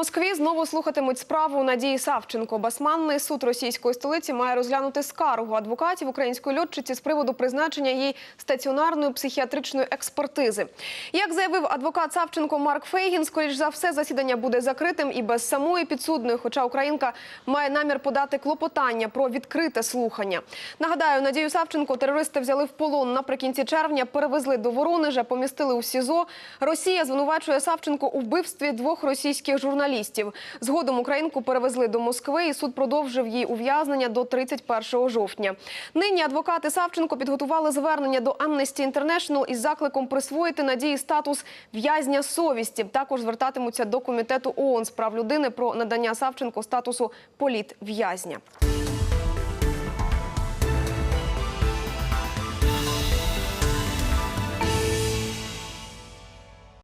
Москві знову слухатимуть справу Надії Савченко. Басманний суд російської столиці має розглянути скаргу адвокатів української льотчиці з приводу призначення їй стаціонарної психіатричної експертизи. Як заявив адвокат Савченко Марк Фейгін, скоріш за все засідання буде закритим і без самої підсудної, хоча Українка має намір подати клопотання про відкрите слухання. Нагадаю, Надію Савченко терористи взяли в полон наприкінці червня, перевезли до Воронежа, помістили у СІЗО. Росія звинувачує Савченко у вбивстві двох російських журналістів. Згодом українку перевезли до Москви, і суд продовжив її ув'язнення до 31 жовтня. Нині адвокати Савченко підготували звернення до Amnesty International із закликом присвоїти Надії статус в'язня совісті. Також звертатимуться до комітету ООН з прав людини про надання Савченко статусу політ в'язня.